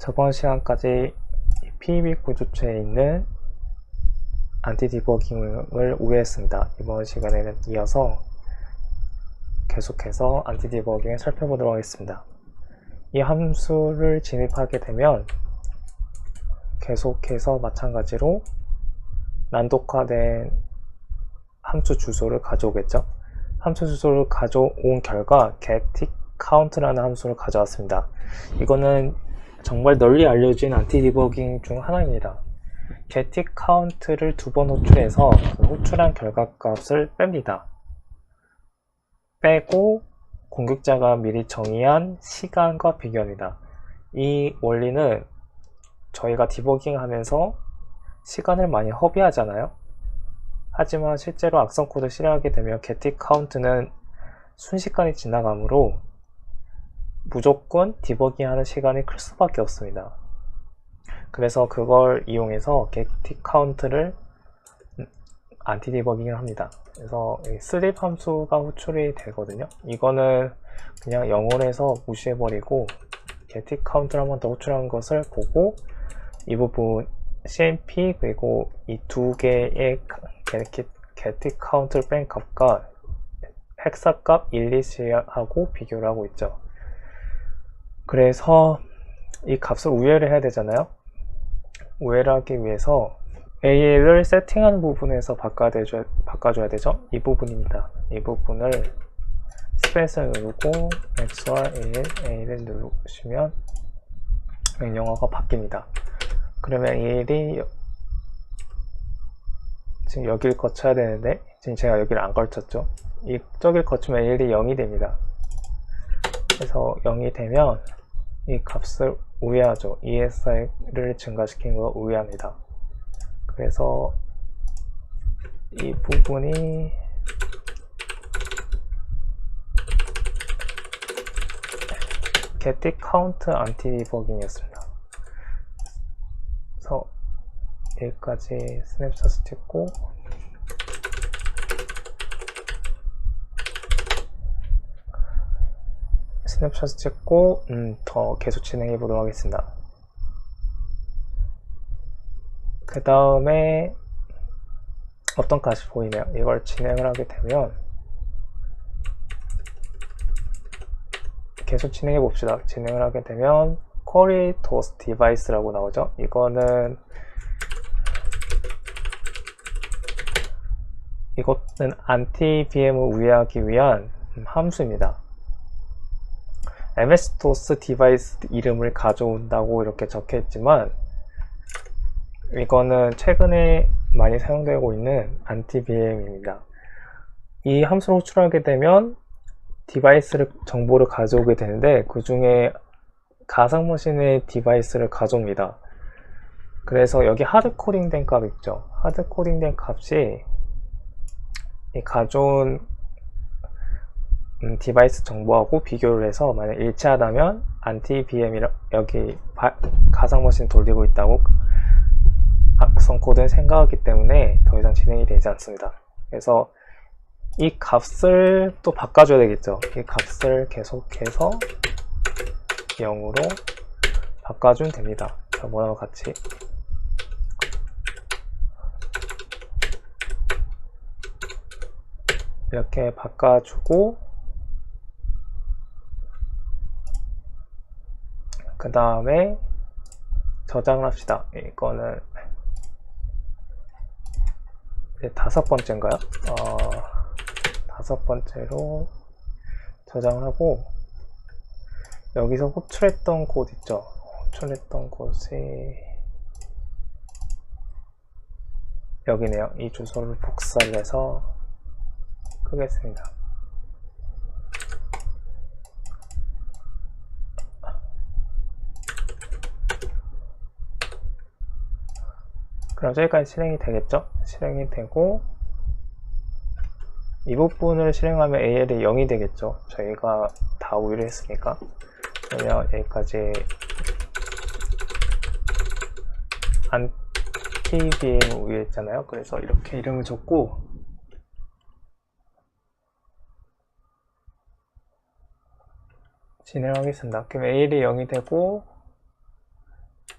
저번 시간까지 PEB 구조체에 있는 안티 디버깅을 우회했습니다. 이번 시간에는 이어서 계속해서 안티 디버깅을 살펴보도록 하겠습니다. 이 함수를 진입하게 되면 계속해서 마찬가지로 난독화된 함수 주소를 가져오겠죠. 함수 주소를 가져온 결과 getCount라는 함수를 가져왔습니다. 이거는 정말 널리 알려진 안티 디버깅 중 하나입니다. getCount를 두 번 호출해서 그 호출한 결과값을 뺍니다. 빼고 공격자가 미리 정의한 시간과 비교합니다. 이 원리는 저희가 디버깅 하면서 시간을 많이 허비하잖아요. 하지만 실제로 악성 코드 실행하게 되면 getCount는 순식간에 지나가므로 무조건 디버깅 하는 시간이 클 수밖에 없습니다. 그래서 그걸 이용해서 getCount를 안티 디버깅을 합니다. 그래서 슬립 함수가 호출이 되거든요. 이거는 그냥 영어에서 무시해버리고 getCount를 한 번 더 호출한 것을 보고 이 부분 CMP 그리고 이 두 개의 getCount를 뺀 값과 헥사값 1, 2하고 비교를 하고 있죠. 그래서 이 값을 우회를 해야 되잖아요. 우회를 하기 위해서 AL을 세팅하는 부분에서 바꿔줘야, 바꿔줘야 되죠. 이 부분입니다. 이 부분을 스페이스 누르고 X와 AL, AL을 누르시면 명령어가 바뀝니다. 그러면 AL이 지금 여기를 거쳐야 되는데 지금 제가 여기를 안 걸쳤죠. 이 저길 거치면 AL이 0이 됩니다. 그래서 0이 되면 이 값을 우회하죠. ESI를 증가시킨 거 우회합니다. 그래서 이 부분이 getCount 안티버깅이었습니다. 그래서 여기까지 스냅샷을 찍고 스냅샷을 찍고 음, 더 계속 진행해 보도록 하겠습니다. 그 다음에 어떤 값이 보이네요. 이걸 진행을 하게 되면 계속 진행해 봅시다. 진행을 하게 되면 query toast device라고 나오죠. 이거는 이것은 anti VM을 우회하기 위한 함수입니다. MS-DOS 디바이스 이름을 가져온다고 이렇게 적혀 있지만 이거는 최근에 많이 사용되고 있는 anti-VM입니다. 이 함수를 호출하게 되면 디바이스를 정보를 가져오게 되는데 그 중에 가상 머신의 디바이스를 가져옵니다. 그래서 여기 하드코딩 된 값 있죠. 하드코딩 된 값이 이 가져온 음, 디바이스 정보하고 비교를 해서 만약 일치하다면 안티 BM이 여기 바, 가상 머신 돌리고 있다고 악성 코드는 생각하기 때문에 더 이상 진행이 되지 않습니다. 그래서 이 값을 또 바꿔줘야 되겠죠. 이 값을 계속해서 0으로 바꿔주면 됩니다. 저번와 같이 이렇게 바꿔주고 그 다음에 저장을 합시다. 이거는 다섯 번째인가요? 어, 다섯 번째로 저장을 하고 여기서 호출했던 곳 있죠? 호출했던 곳이 여기네요. 이 주소를 복사를 해서 끄겠습니다. 그럼 저기까지 실행이 되겠죠? 실행이 되고 이 부분을 실행하면 AL이 0이 되겠죠? 저희가 다 우위를 했으니까 그러면 여기까지 anti-VM 우위했잖아요. 그래서 이렇게 이름을 줬고 진행하겠습니다. 그럼 AL이 0이 되고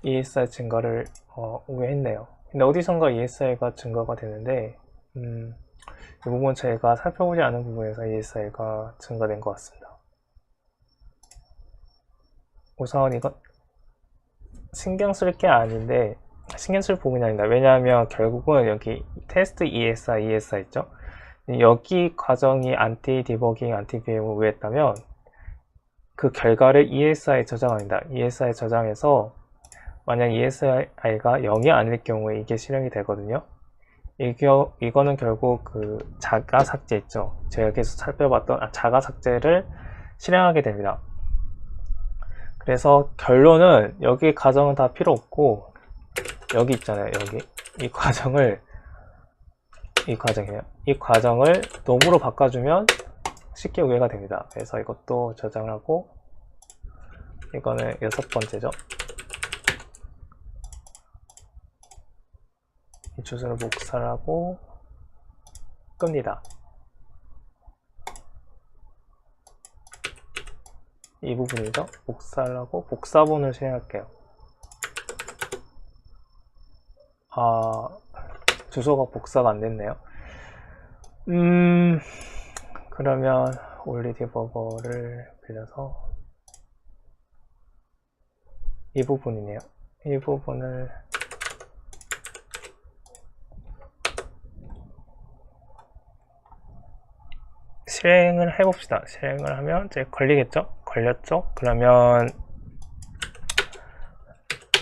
ESI 증가를 어, 우회했네요. 근데 어디선가 ESI가 증가가 되는데 음, 이 부분 제가 살펴보지 않은 부분에서 ESI가 증가된 것 같습니다. 우선 이건 신경 쓸 게 아닌데 신경 쓸 부분이 아니다. 왜냐하면 결국은 여기 테스트 ESI, ESI 있죠? 여기 과정이 안티 디버깅, 안티 BM을 우회했다면 그 결과를 ESI에 저장합니다. ESI에 저장해서 만약 ESI가 0이 아닐 경우에 이게 실행이 되거든요. 이겨, 이거는 결국 그 자가 삭제 있죠. 제가 계속 살펴봤던 아, 자가 삭제를 실행하게 됩니다. 그래서 결론은 여기 과정은 다 필요 없고 여기 있잖아요. 여기 이 과정을 이 과정이에요. 이 과정을 놈으로 바꿔주면 쉽게 우회가 됩니다. 그래서 이것도 저장을 하고 이거는 여섯 번째죠. 주소를 복사하고 끕니다. 이 부분이죠. 복사를 하고 복사본을 실행할게요. 아, 주소가 복사가 안 됐네요. 음, 그러면 올리 디버거를 빌려서 이 부분이네요. 이 부분을 실행을 해봅시다. 실행을 하면 이제 걸리겠죠? 걸렸죠? 그러면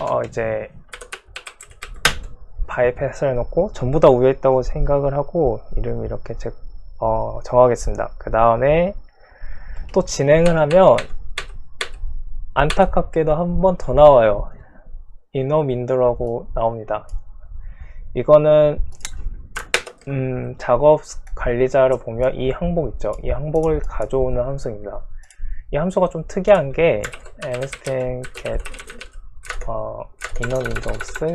어 이제 바이패스를 놓고 전부 다 우회했다고 생각을 하고 이름 이렇게 제, 어, 정하겠습니다. 그 다음에 또 진행을 하면 안타깝게도 한 번 더 나와요. 이너민드라고 나옵니다. 이거는 음, 작업 관리자를 보면 이 항목 있죠. 이 항목을 가져오는 함수입니다. 이 함수가 좀 특이한 게 mstring get 어, inner windows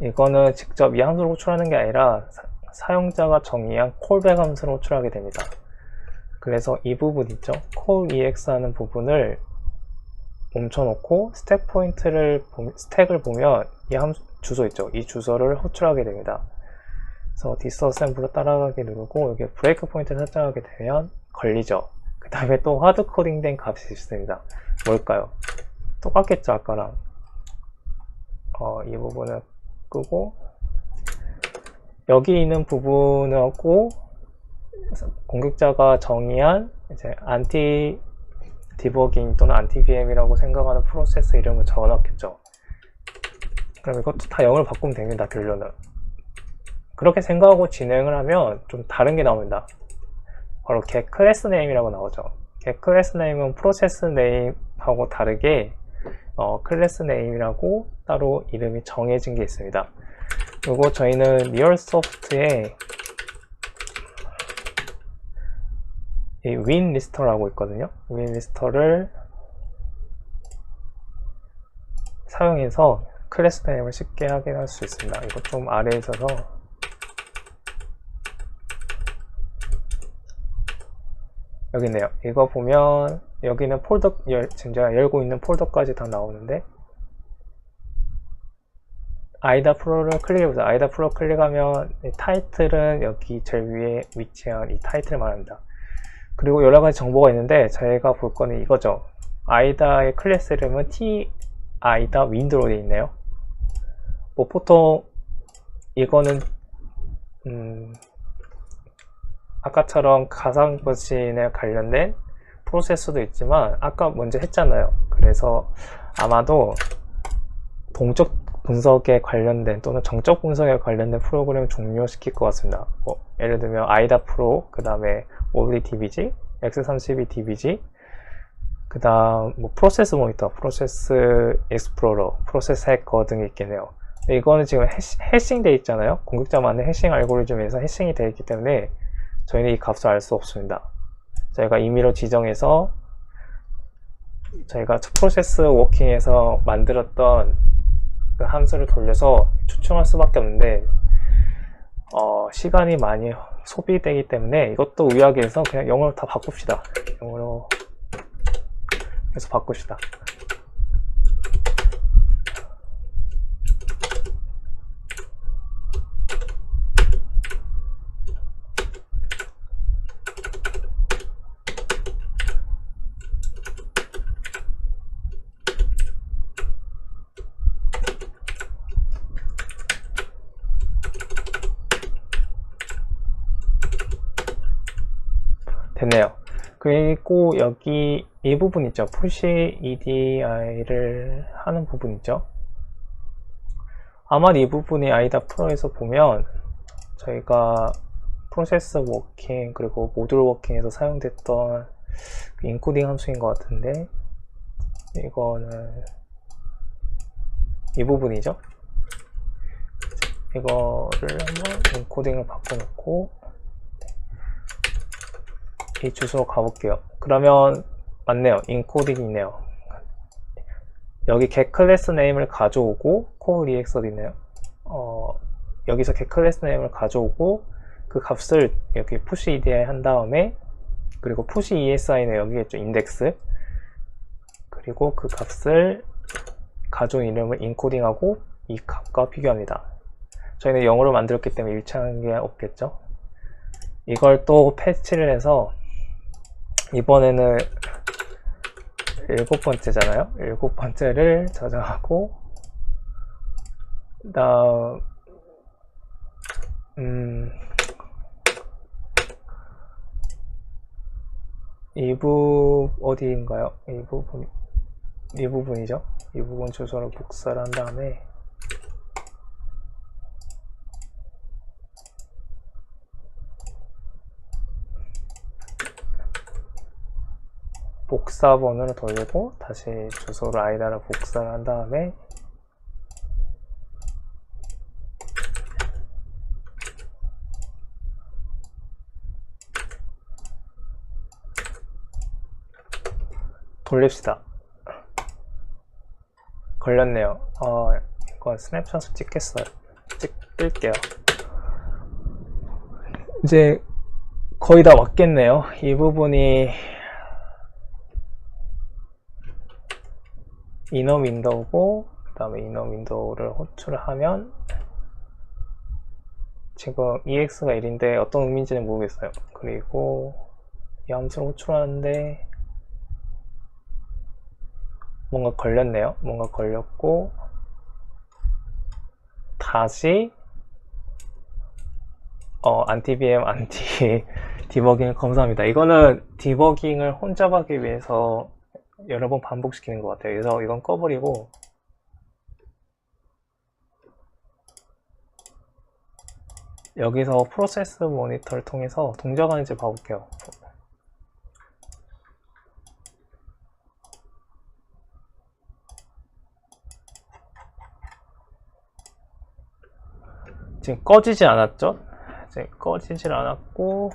이거는 직접 이 함수를 호출하는 게 아니라 사, 용자가 정의한 콜백 함수를 호출하게 됩니다. 그래서 이 부분 있죠. call ex 하는 부분을 멈춰놓고 스택 포인트를 스택을 보면 이 함수 주소 있죠. 이 주소를 호출하게 됩니다. 그래서 디스어셈블로 따라가게 누르고 여기 브레이크 포인트를 설정하게 되면 걸리죠. 그 다음에 또 하드 코딩된 값이 있습니다. 뭘까요? 똑같겠죠, 아까랑. 어, 이 부분을 끄고 여기 있는 부분하고 공격자가 정의한 이제 안티 디버깅 또는 안티 VM이라고 생각하는 프로세스 이름을 적어놨겠죠. 그럼 이것도 다 0을 바꾸면 됩니다. 결론은. 그렇게 생각하고 진행을 하면 좀 다른 게 나옵니다. 바로 get class name이라고 나오죠. get class name은 프로세스 name하고 다르게 어, 클래스 네임이라고 따로 이름이 정해진 게 있습니다. 그리고 저희는 리얼소프트에 이 윈리스터라고 있거든요. 윈리스터를 사용해서 클래스 네임을 쉽게 확인할 수 있습니다. 이거 좀 아래에 있어서 여기 있네요. 이거 보면 여기는 폴더 열, 지금 제가 열고 있는 폴더까지 다 나오는데 아이다 프로를 클릭해보세요. 아이다 프로 클릭하면 타이틀은 여기 제일 위에 위치한 이 타이틀을 말합니다. 그리고 여러 가지 정보가 있는데 저희가 볼 거는 이거죠. 아이다의 클래스 이름은 T 아이다 윈드로 되어 있네요. 뭐 보통 이거는 음, 아까처럼 가상머신에 관련된 프로세스도 있지만 아까 먼저 했잖아요. 그래서 아마도 동적 분석에 관련된 또는 정적 분석에 관련된 프로그램을 종료시킬 것 같습니다. 뭐, 예를 들면 아이다 프로, 그 다음에 올리 DBG, X32 DBG, 그 다음 뭐 프로세스 모니터, 프로세스 익스플로러, 프로세스 해커 등이 있겠네요. 이거는 지금 해싱 돼 있잖아요. 공격자 만의 해싱 알고리즘에서 해싱이 되어 있기 때문에 저희는 이 값을 알 수 없습니다. 저희가 임의로 지정해서 저희가 프로세스 워킹에서 만들었던 그 함수를 돌려서 추측할 수밖에 없는데 어, 시간이 많이 소비되기 때문에 이것도 의학에 해서 그냥 영어로 다 바꿉시다. 영어로 해서 바꿉시다. 됐네요. 그리고 여기 이 부분 있죠. push edi를 하는 부분 있죠. 아마 이 부분이 아이다 프로에서 보면 저희가 프로세스 워킹 그리고 모듈 워킹에서 사용됐던 그 인코딩 함수인 것 같은데 이거는 이 부분이죠. 이거를 한번 인코딩을 바꿔놓고 이 주소로 가볼게요. 그러면 맞네요. 인코딩이 있네요. 여기 get 클래스 네임을 가져오고 core 있네요. 어, 여기서 get 클래스 네임을 가져오고 그 값을 여기 push edi 한 다음에 그리고 push esi는 여기겠죠. 인덱스 그리고 그 값을 가져온 이름을 인코딩하고 이 값과 비교합니다. 저희는 영어로 만들었기 때문에 일치하는 게 없겠죠. 이걸 또 패치를 해서 이번에는 일곱 번째잖아요. 일곱 번째를 저장하고 다음 음, 이 부 어디인가요? 이 부분 이 부분이죠. 이 부분 주소를 복사를 한 다음에 복사 번호를 돌리고 다시 주소를 아이다를 복사를 한 다음에 돌립시다. 걸렸네요. 어, 이거 스냅샷을 찍겠어요. 찍, 뜰게요. 이제 거의 다 왔겠네요. 이 부분이 이너 윈도우고 그 다음에 이너 윈도우를 호출을 하면 지금 ex가 1인데 어떤 의미인지는 모르겠어요. 그리고 이 함수를 호출하는데 뭔가 걸렸네요. 뭔가 걸렸고 다시 어, 안티-BM, 안티 디버깅을 검사합니다. 이거는 디버깅을 혼자 하기 위해서 여러 번 반복시키는 것 같아요. 그래서 이건 꺼버리고 여기서 프로세스 모니터를 통해서 동작하는지 봐볼게요. 지금 꺼지지 않았죠? 이제 꺼지질 않았고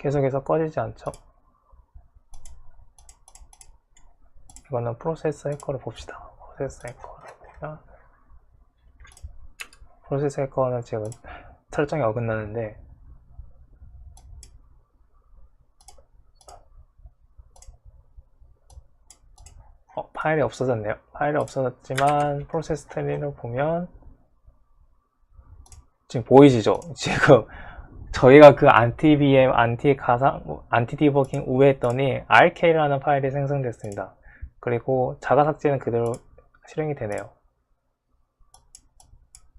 계속해서 꺼지지 않죠? 이거는 프로세스 해커를 봅시다. 프로세스 해커를 보면 프로세스 해커는 지금 설정이 어긋나는데 어, 파일이 없어졌네요. 파일이 없어졌지만 프로세스 트리를 보면 지금 보이시죠? 지금 저희가 그 anti-VM, anti-가상, anti-debugging 우회했더니 rk라는 파일이 생성됐습니다. 그리고 자가 삭제는 그대로 실행이 되네요.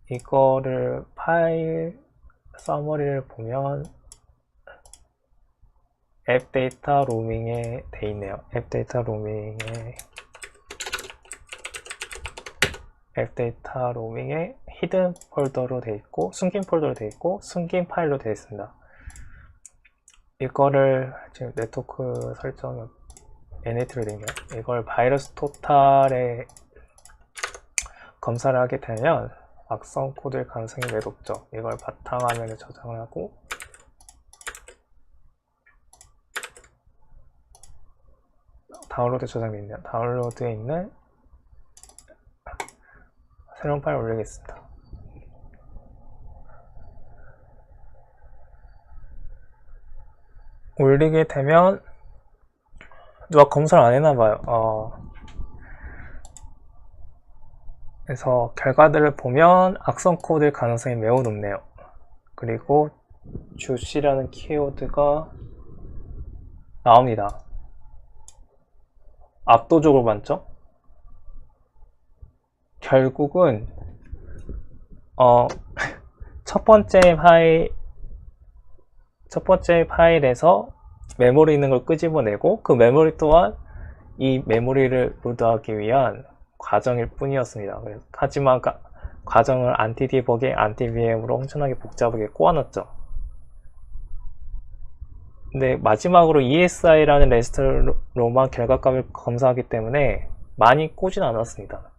이거를 파일 서머리를 보면 앱 데이터 로밍에 돼 있네요. 앱 데이터 로밍에 앱 데이터 로밍에 히든 폴더로 되어 있고 숨긴 폴더로 되어 있고 숨긴 파일로 되어 있습니다. 이거를 지금 네트워크 설정 NAT로 된게 이걸 바이러스 토탈에 검사를 하게 되면 악성 코드의 가능성이 매우 높죠. 이걸 바탕화면에 저장을 하고 다운로드 저장되어 있네요. 다운로드에 있는 새로운 파일 올리겠습니다. 올리게 되면 누가 검사를 안 했나봐요. 어, 그래서 결과들을 보면 악성 코드일 가능성이 매우 높네요. 그리고 주시라는 키워드가 나옵니다. 압도적으로 많죠? 결국은 어 첫 번째 파일 첫 번째 파일에서 메모리 있는 걸 끄집어내고 그 메모리 또한 이 메모리를 로드하기 위한 과정일 뿐이었습니다. 하지만 가- 과정을 안티 디버깅, 안티VM으로 엄청나게 복잡하게 꼬아놨죠. 근데 마지막으로 ESI라는 레지스터로만 결과값을 검사하기 때문에 많이 꼬진 않았습니다.